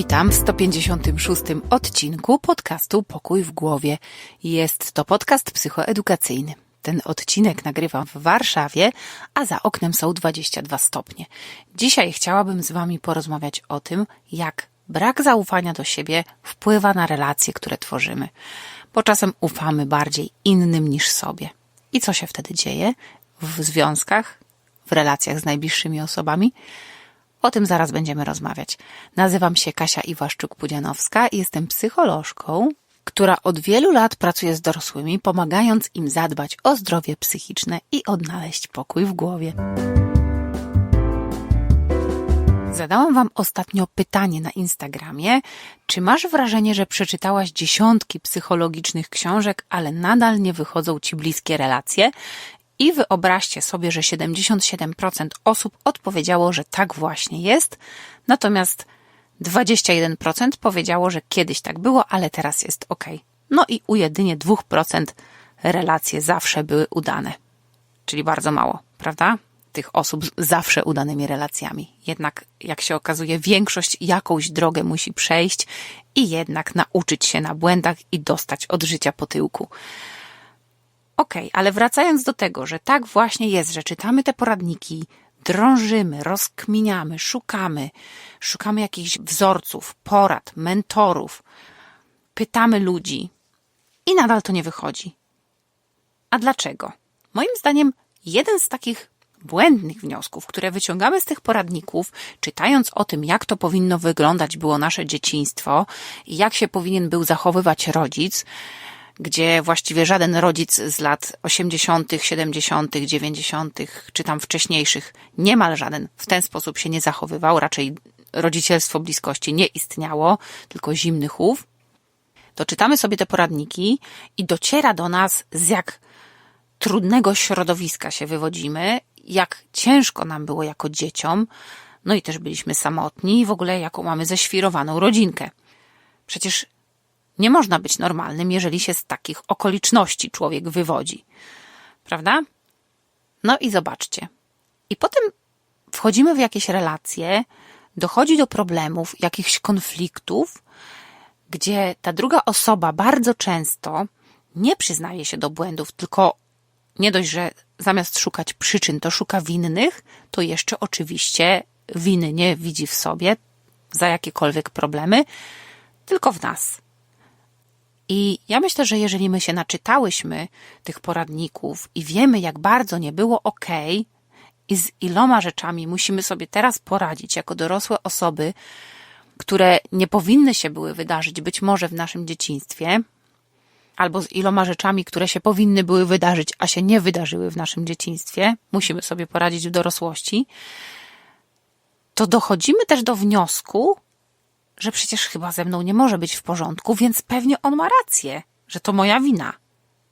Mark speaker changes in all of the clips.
Speaker 1: Witam w 156. odcinku podcastu Pokój w głowie. Jest to podcast psychoedukacyjny. Ten odcinek nagrywam w Warszawie, a za oknem są 22 stopnie. Dzisiaj chciałabym z Wami porozmawiać o tym, jak brak zaufania do siebie wpływa na relacje, które tworzymy. Bo czasem ufamy bardziej innym niż sobie. I co się wtedy dzieje w związkach, w relacjach z najbliższymi osobami? O tym zaraz będziemy rozmawiać. Nazywam się Kasia Iwaszczuk-Pudzianowska i jestem psycholożką, która od wielu lat pracuje z dorosłymi, pomagając im zadbać o zdrowie psychiczne i odnaleźć pokój w głowie. Zadałam Wam ostatnio pytanie na Instagramie, czy masz wrażenie, że przeczytałaś dziesiątki psychologicznych książek, ale nadal nie wychodzą Ci bliskie relacje? I wyobraźcie sobie, że 77% osób odpowiedziało, że tak właśnie jest, natomiast 21% powiedziało, że kiedyś tak było, ale teraz jest ok. No i u jedynie 2% relacje zawsze były udane. Czyli bardzo mało, prawda? Tych osób z zawsze udanymi relacjami. Jednak, jak się okazuje, większość jakąś drogę musi przejść i jednak nauczyć się na błędach i dostać od życia po tyłku. Okej, okay, ale wracając do tego, że tak właśnie jest, że czytamy te poradniki, drążymy, rozkminiamy, szukamy, szukamy jakichś wzorców, porad, mentorów, pytamy ludzi i nadal to nie wychodzi. A dlaczego? Moim zdaniem, jeden z takich błędnych wniosków, które wyciągamy z tych poradników, czytając o tym, jak to powinno wyglądać było nasze dzieciństwo i jak się powinien był zachowywać rodzic, gdzie właściwie żaden rodzic z lat 80., 70., 90., czy tam wcześniejszych, niemal żaden w ten sposób się nie zachowywał, raczej rodzicielstwo bliskości nie istniało, tylko zimny chów, to czytamy sobie te poradniki i dociera do nas, z jak trudnego środowiska się wywodzimy, jak ciężko nam było jako dzieciom, no i też byliśmy samotni i w ogóle jaką mamy ześwirowaną rodzinkę. Przecież nie można być normalnym, jeżeli się z takich okoliczności człowiek wywodzi. Prawda? No i zobaczcie. I potem wchodzimy w jakieś relacje, dochodzi do problemów, jakichś konfliktów, gdzie ta druga osoba bardzo często nie przyznaje się do błędów, tylko nie dość, że zamiast szukać przyczyn, to szuka winnych, to jeszcze oczywiście winy nie widzi w sobie za jakiekolwiek problemy, tylko w nas. I ja myślę, że jeżeli my się naczytałyśmy tych poradników i wiemy, jak bardzo nie było ok, i z iloma rzeczami musimy sobie teraz poradzić jako dorosłe osoby, które nie powinny się były wydarzyć być może w naszym dzieciństwie, albo z iloma rzeczami, które się powinny były wydarzyć, a się nie wydarzyły w naszym dzieciństwie, musimy sobie poradzić w dorosłości, to dochodzimy też do wniosku, że przecież chyba ze mną nie może być w porządku, więc pewnie on ma rację, że to moja wina.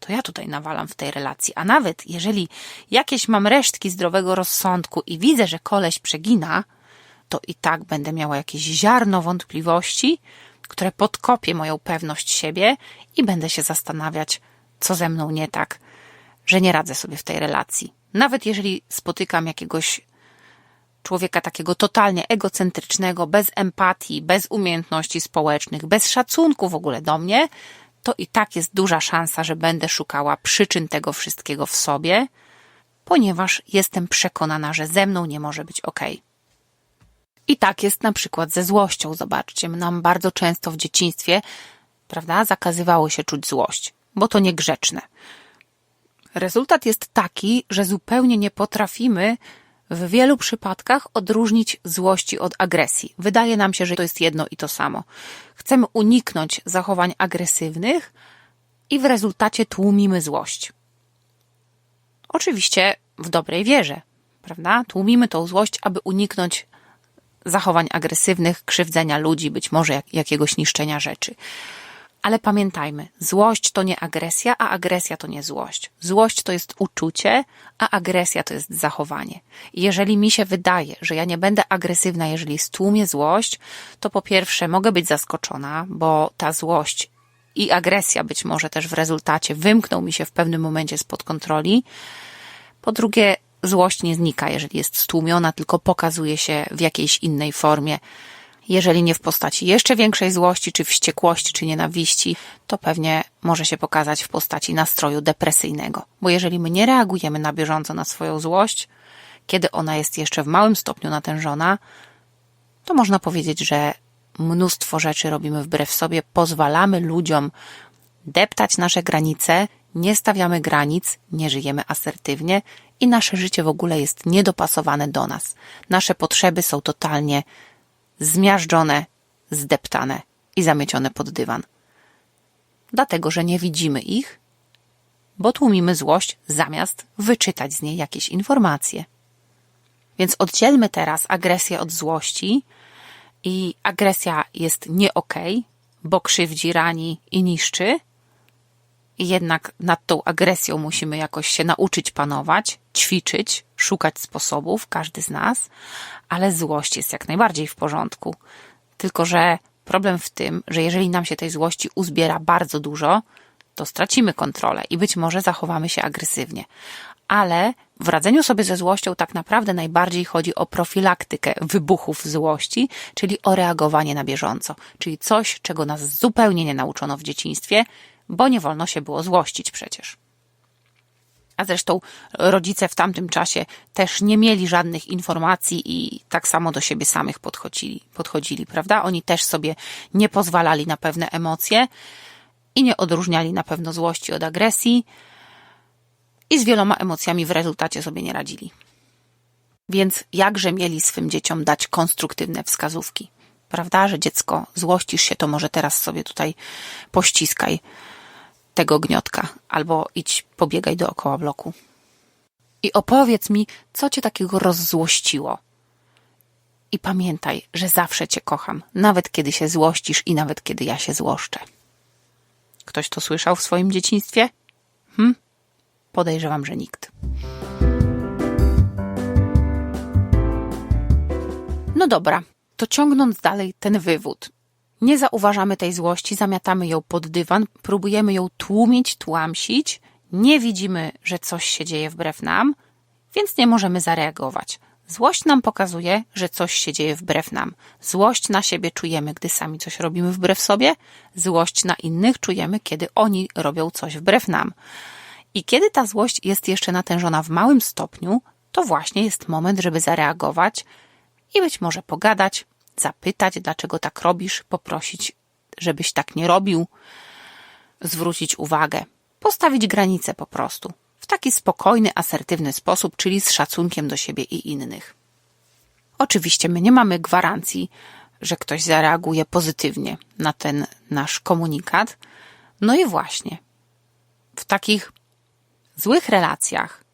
Speaker 1: To ja tutaj nawalam w tej relacji. A nawet jeżeli jakieś mam resztki zdrowego rozsądku i widzę, że koleś przegina, to i tak będę miała jakieś ziarno wątpliwości, które podkopie moją pewność siebie i będę się zastanawiać, co ze mną nie tak, że nie radzę sobie w tej relacji. Nawet jeżeli spotykam jakiegoś człowieka takiego totalnie egocentrycznego, bez empatii, bez umiejętności społecznych, bez szacunku w ogóle do mnie, to i tak jest duża szansa, że będę szukała przyczyn tego wszystkiego w sobie, ponieważ jestem przekonana, że ze mną nie może być ok. I tak jest na przykład ze złością. Zobaczcie, nam bardzo często w dzieciństwie, prawda, zakazywało się czuć złość, bo to niegrzeczne. Rezultat jest taki, że zupełnie nie potrafimy w wielu przypadkach odróżnić złości od agresji. Wydaje nam się, że to jest jedno i to samo. Chcemy uniknąć zachowań agresywnych i w rezultacie tłumimy złość. Oczywiście w dobrej wierze, prawda? Tłumimy tą złość, aby uniknąć zachowań agresywnych, krzywdzenia ludzi, być może jak, jakiegoś niszczenia rzeczy. Ale pamiętajmy, złość to nie agresja, a agresja to nie złość. Złość to jest uczucie, a agresja to jest zachowanie. Jeżeli mi się wydaje, że ja nie będę agresywna, jeżeli stłumię złość, to po pierwsze mogę być zaskoczona, bo ta złość i agresja być może też w rezultacie wymkną mi się w pewnym momencie spod kontroli. Po drugie, złość nie znika, jeżeli jest stłumiona, tylko pokazuje się w jakiejś innej formie Jeżeli nie w postaci jeszcze większej złości, czy wściekłości, czy nienawiści, to pewnie może się pokazać w postaci nastroju depresyjnego. Bo jeżeli my nie reagujemy na bieżąco na swoją złość, kiedy ona jest jeszcze w małym stopniu natężona, to można powiedzieć, że mnóstwo rzeczy robimy wbrew sobie, pozwalamy ludziom deptać nasze granice, nie stawiamy granic, nie żyjemy asertywnie i nasze życie w ogóle jest niedopasowane do nas. Nasze potrzeby są totalnie zmiażdżone, zdeptane i zamiecione pod dywan. Dlatego, że nie widzimy ich, bo tłumimy złość zamiast wyczytać z niej jakieś informacje. Więc oddzielmy teraz agresję od złości i agresja jest nie okej, bo krzywdzi, rani i niszczy. Jednak nad tą agresją musimy jakoś się nauczyć panować, ćwiczyć, szukać sposobów, każdy z nas, ale złość jest jak najbardziej w porządku. Tylko, że problem w tym, że jeżeli nam się tej złości uzbiera bardzo dużo, to stracimy kontrolę i być może zachowamy się agresywnie. Ale w radzeniu sobie ze złością tak naprawdę najbardziej chodzi o profilaktykę wybuchów złości, czyli o reagowanie na bieżąco, czyli coś, czego nas zupełnie nie nauczono w dzieciństwie, bo nie wolno się było złościć przecież. A zresztą rodzice w tamtym czasie też nie mieli żadnych informacji i tak samo do siebie samych podchodzili, podchodzili, prawda? Oni też sobie nie pozwalali na pewne emocje i nie odróżniali na pewno złości od agresji i z wieloma emocjami w rezultacie sobie nie radzili. Więc jakże mieli swym dzieciom dać konstruktywne wskazówki? Prawda, że dziecko złościsz się, to może teraz sobie tutaj pościskaj tego gniotka, albo idź pobiegaj dookoła bloku. I opowiedz mi, co cię takiego rozzłościło. I pamiętaj, że zawsze cię kocham, nawet kiedy się złościsz i nawet kiedy ja się złoszczę. Ktoś to słyszał w swoim dzieciństwie? Hm? Podejrzewam, że nikt. No dobra, to ciągnąc dalej ten wywód. Nie zauważamy tej złości, zamiatamy ją pod dywan, próbujemy ją tłumić, tłamsić, nie widzimy, że coś się dzieje wbrew nam, więc nie możemy zareagować. Złość nam pokazuje, że coś się dzieje wbrew nam. Złość na siebie czujemy, gdy sami coś robimy wbrew sobie, złość na innych czujemy, kiedy oni robią coś wbrew nam. I kiedy ta złość jest jeszcze natężona w małym stopniu, to właśnie jest moment, żeby zareagować i być może pogadać, zapytać, dlaczego tak robisz, poprosić, żebyś tak nie robił, zwrócić uwagę, postawić granice po prostu. W taki spokojny, asertywny sposób, czyli z szacunkiem do siebie i innych. Oczywiście my nie mamy gwarancji, że ktoś zareaguje pozytywnie na ten nasz komunikat. No i właśnie, w takich złych relacjach,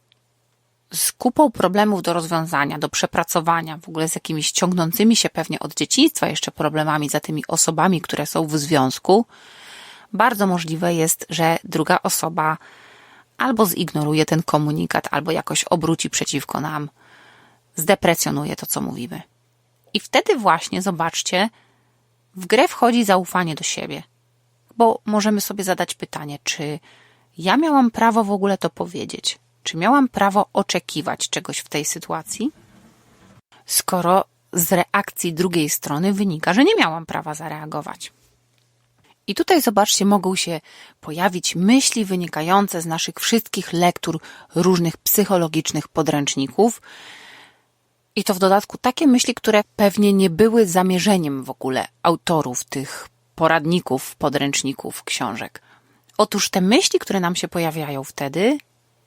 Speaker 1: z kupą problemów do rozwiązania, do przepracowania, w ogóle z jakimiś ciągnącymi się pewnie od dzieciństwa jeszcze problemami za tymi osobami, które są w związku, bardzo możliwe jest, że druga osoba albo zignoruje ten komunikat, albo jakoś obróci przeciwko nam, zdeprecjonuje to, co mówimy. I wtedy właśnie, zobaczcie, w grę wchodzi zaufanie do siebie. Bo możemy sobie zadać pytanie, czy ja miałam prawo w ogóle to powiedzieć? Czy miałam prawo oczekiwać czegoś w tej sytuacji? Skoro z reakcji drugiej strony wynika, że nie miałam prawa zareagować. I tutaj zobaczcie, mogą się pojawić myśli wynikające z naszych wszystkich lektur różnych psychologicznych podręczników. I to w dodatku takie myśli, które pewnie nie były zamierzeniem w ogóle autorów tych poradników, podręczników, książek. Otóż te myśli, które nam się pojawiają wtedy,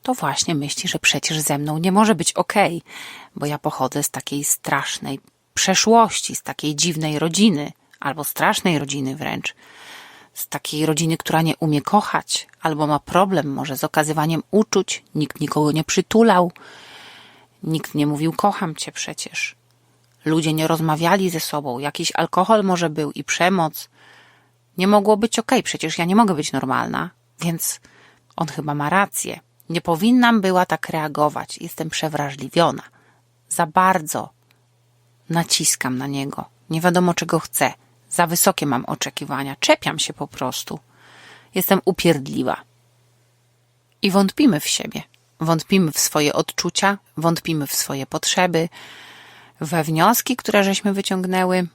Speaker 1: to właśnie myśli, że przecież ze mną nie może być okej, okay, bo ja pochodzę z takiej strasznej przeszłości, z takiej dziwnej rodziny, albo strasznej rodziny wręcz, z takiej rodziny, która nie umie kochać, albo ma problem może z okazywaniem uczuć, nikt nikogo nie przytulał, nikt nie mówił kocham cię przecież. Ludzie nie rozmawiali ze sobą, jakiś alkohol może był i przemoc. Nie mogło być okej, okay, przecież ja nie mogę być normalna, więc on chyba ma rację. Nie powinnam była tak reagować. Jestem przewrażliwiona. Za bardzo naciskam na niego. Nie wiadomo, czego chcę. Za wysokie mam oczekiwania. Czepiam się po prostu. Jestem upierdliwa. I wątpimy w siebie. Wątpimy w swoje odczucia, wątpimy w swoje potrzeby, we wnioski, które żeśmy wyciągnęły,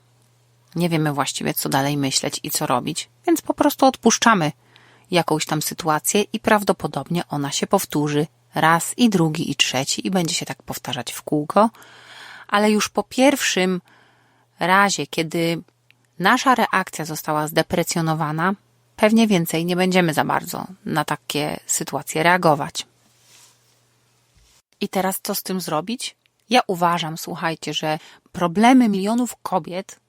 Speaker 1: Nie wiemy właściwie, co dalej myśleć i co robić, więc po prostu odpuszczamy jakąś tam sytuację i prawdopodobnie ona się powtórzy raz i drugi i trzeci i będzie się tak powtarzać w kółko, ale już po pierwszym razie, kiedy nasza reakcja została zdeprecjonowana, pewnie więcej nie będziemy za bardzo na takie sytuacje reagować. I teraz co z tym zrobić? Ja uważam, słuchajcie, że problemy milionów kobiet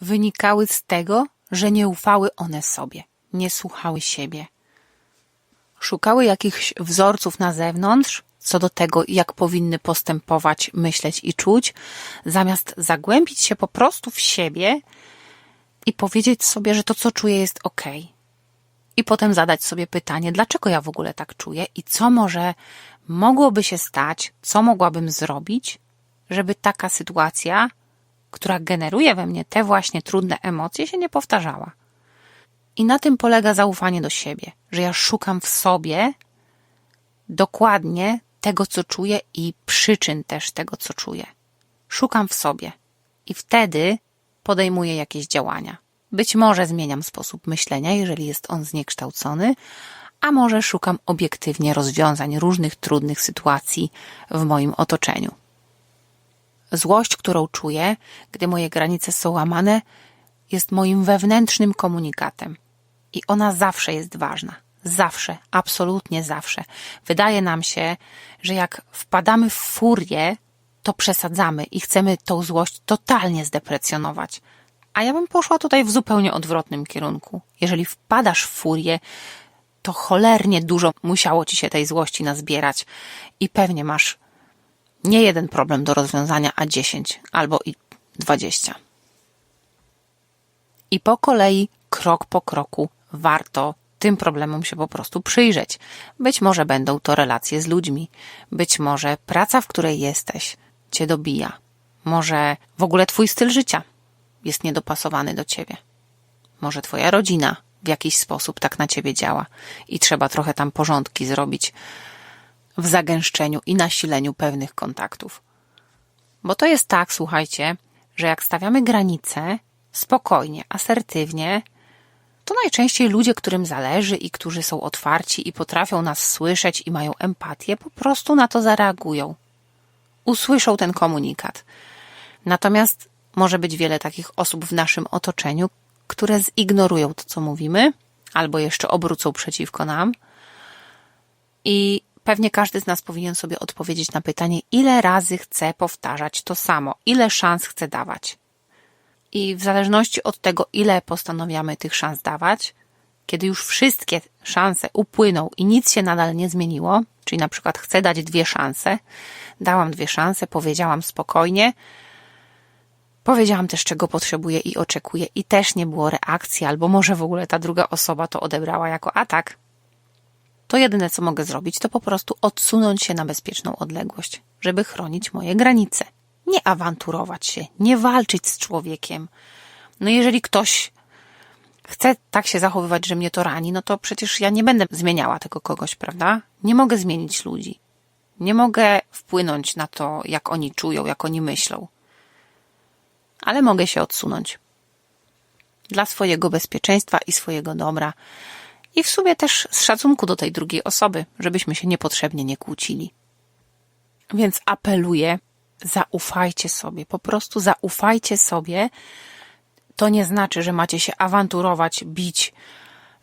Speaker 1: wynikały z tego, że nie ufały one sobie, nie słuchały siebie. Szukały jakichś wzorców na zewnątrz, co do tego, jak powinny postępować, myśleć i czuć, zamiast zagłębić się po prostu w siebie i powiedzieć sobie, że to, co czuję, jest ok. I potem zadać sobie pytanie, dlaczego ja w ogóle tak czuję i co może mogłoby się stać, co mogłabym zrobić, żeby taka sytuacja, która generuje we mnie te właśnie trudne emocje, się nie powtarzała. I na tym polega zaufanie do siebie, że ja szukam w sobie dokładnie tego, co czuję i przyczyn też tego, co czuję. Szukam w sobie i wtedy podejmuję jakieś działania. Być może zmieniam sposób myślenia, jeżeli jest on zniekształcony, a może szukam obiektywnie rozwiązań różnych trudnych sytuacji w moim otoczeniu. Złość, którą czuję, gdy moje granice są łamane, jest moim wewnętrznym komunikatem. I ona zawsze jest ważna. Zawsze, absolutnie zawsze. Wydaje nam się, że jak wpadamy w furię, to przesadzamy i chcemy tą złość totalnie zdeprecjonować. A ja bym poszła tutaj w zupełnie odwrotnym kierunku. Jeżeli wpadasz w furię, to cholernie dużo musiało ci się tej złości nazbierać i pewnie masz nie jeden problem do rozwiązania, a dziesięć albo i dwadzieścia. I po kolei, krok po kroku, warto tym problemom się po prostu przyjrzeć. Być może będą to relacje z ludźmi, być może praca, w której jesteś, cię dobija, może w ogóle twój styl życia jest niedopasowany do ciebie, może twoja rodzina w jakiś sposób tak na ciebie działa i trzeba trochę tam porządki zrobić w zagęszczeniu i nasileniu pewnych kontaktów. Bo to jest tak, słuchajcie, że jak stawiamy granice spokojnie, asertywnie, to najczęściej ludzie, którym zależy i którzy są otwarci i potrafią nas słyszeć i mają empatię, po prostu na to zareagują. Usłyszą ten komunikat. Natomiast może być wiele takich osób w naszym otoczeniu, które zignorują to, co mówimy, albo jeszcze obrócą przeciwko nam. I pewnie każdy z nas powinien sobie odpowiedzieć na pytanie, ile razy chce powtarzać to samo, ile szans chce dawać. I w zależności od tego, ile postanawiamy tych szans dawać, kiedy już wszystkie szanse upłyną i nic się nadal nie zmieniło, czyli na przykład chcę dać dwie szanse, dałam dwie szanse, powiedziałam spokojnie, powiedziałam też, czego potrzebuję i oczekuję, i też nie było reakcji, albo może w ogóle ta druga osoba to odebrała jako atak, to jedyne, co mogę zrobić, to po prostu odsunąć się na bezpieczną odległość, żeby chronić moje granice nie awanturować się, nie walczyć z człowiekiem. No jeżeli ktoś chce tak się zachowywać, że mnie to rani, no to przecież ja nie będę zmieniała tego kogoś, prawda? Nie mogę zmienić ludzi. Nie mogę wpłynąć na to, jak oni czują, jak oni myślą. Ale mogę się odsunąć. Dla swojego bezpieczeństwa i swojego dobra. I w sumie też z szacunku do tej drugiej osoby, żebyśmy się niepotrzebnie nie kłócili. Więc apeluję, zaufajcie sobie, po prostu zaufajcie sobie. To nie znaczy, że macie się awanturować, bić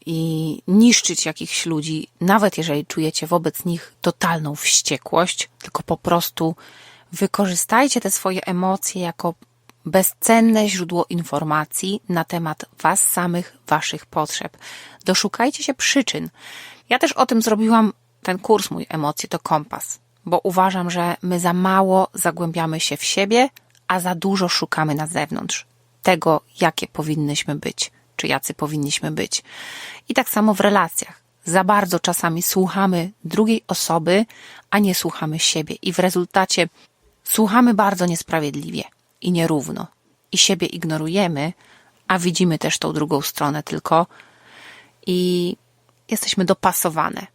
Speaker 1: i niszczyć jakichś ludzi, nawet jeżeli czujecie wobec nich totalną wściekłość, tylko po prostu wykorzystajcie te swoje emocje jako bezcenne źródło informacji na temat Was samych, Waszych potrzeb. Doszukajcie się przyczyn. Ja też o tym zrobiłam ten kurs mój Emocje to kompas bo uważam, że my za mało zagłębiamy się w siebie, a za dużo szukamy na zewnątrz tego, jakie powinnyśmy być, czy jacy powinniśmy być. I tak samo w relacjach. Za bardzo czasami słuchamy drugiej osoby, a nie słuchamy siebie, i w rezultacie słuchamy bardzo niesprawiedliwie i nierówno, i siebie ignorujemy, a widzimy też tą drugą stronę tylko i jesteśmy dopasowane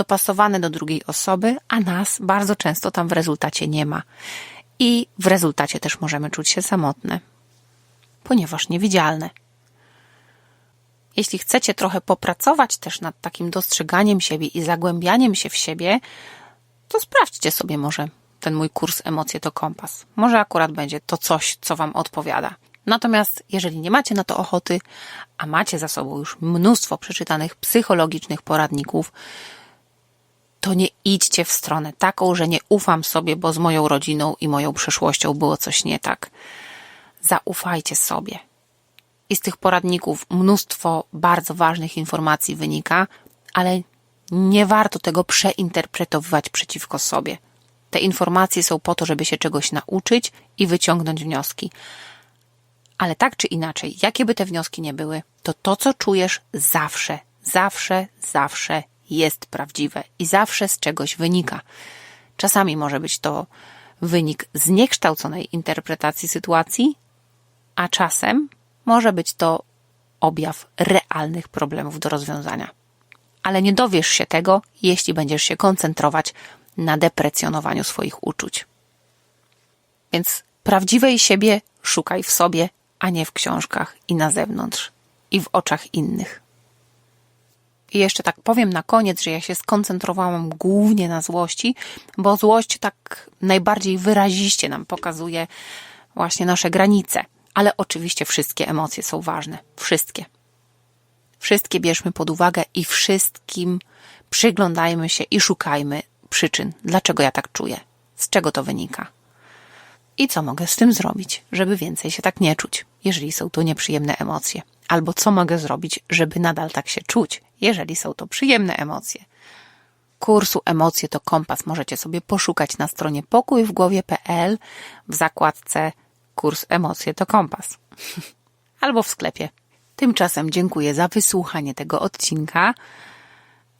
Speaker 1: dopasowane do drugiej osoby, a nas bardzo często tam w rezultacie nie ma. I w rezultacie też możemy czuć się samotne. ponieważ niewidzialne. Jeśli chcecie trochę popracować też nad takim dostrzeganiem siebie i zagłębianiem się w siebie, to sprawdźcie sobie może ten mój kurs Emocje to kompas. Może akurat będzie to coś, co Wam odpowiada. Natomiast jeżeli nie macie na to ochoty, a macie za sobą już mnóstwo przeczytanych psychologicznych poradników, to nie idźcie w stronę taką, że nie ufam sobie, bo z moją rodziną i moją przeszłością było coś nie tak. Zaufajcie sobie. I z tych poradników mnóstwo bardzo ważnych informacji wynika, ale nie warto tego przeinterpretowywać przeciwko sobie. Te informacje są po to, żeby się czegoś nauczyć i wyciągnąć wnioski. Ale tak czy inaczej, jakie by te wnioski nie były, to to, co czujesz, zawsze, zawsze, zawsze jest prawdziwe i zawsze z czegoś wynika. Czasami może być to wynik zniekształconej interpretacji sytuacji, a czasem może być to objaw realnych problemów do rozwiązania. Ale nie dowiesz się tego, jeśli będziesz się koncentrować na deprecjonowaniu swoich uczuć. Więc prawdziwej siebie szukaj w sobie, a nie w książkach i na zewnątrz, i w oczach innych. I jeszcze tak powiem na koniec, że ja się skoncentrowałam głównie na złości, bo złość tak najbardziej wyraziście nam pokazuje właśnie nasze granice. Ale oczywiście wszystkie emocje są ważne. Wszystkie. Wszystkie bierzmy pod uwagę i wszystkim przyglądajmy się i szukajmy przyczyn, dlaczego ja tak czuję, z czego to wynika. I co mogę z tym zrobić, żeby więcej się tak nie czuć, jeżeli są to nieprzyjemne emocje? Albo co mogę zrobić, żeby nadal tak się czuć, jeżeli są to przyjemne emocje? Kursu Emocje to kompas możecie sobie poszukać na stronie pokójwgłowie.pl w zakładce Kurs Emocje to kompas. Albo w sklepie. Tymczasem dziękuję za wysłuchanie tego odcinka.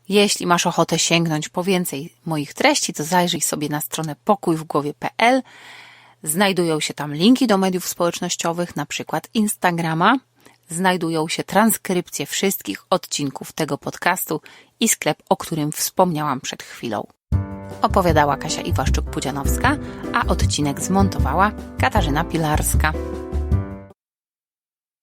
Speaker 1: Jeśli masz ochotę sięgnąć po więcej moich treści, to zajrzyj sobie na stronę pokójwgłowie.pl. Znajdują się tam linki do mediów społecznościowych, na przykład Instagrama. Znajdują się transkrypcje wszystkich odcinków tego podcastu i sklep, o którym wspomniałam przed chwilą. Opowiadała Kasia Iwaszczuk-Pudzianowska, a odcinek zmontowała Katarzyna Pilarska.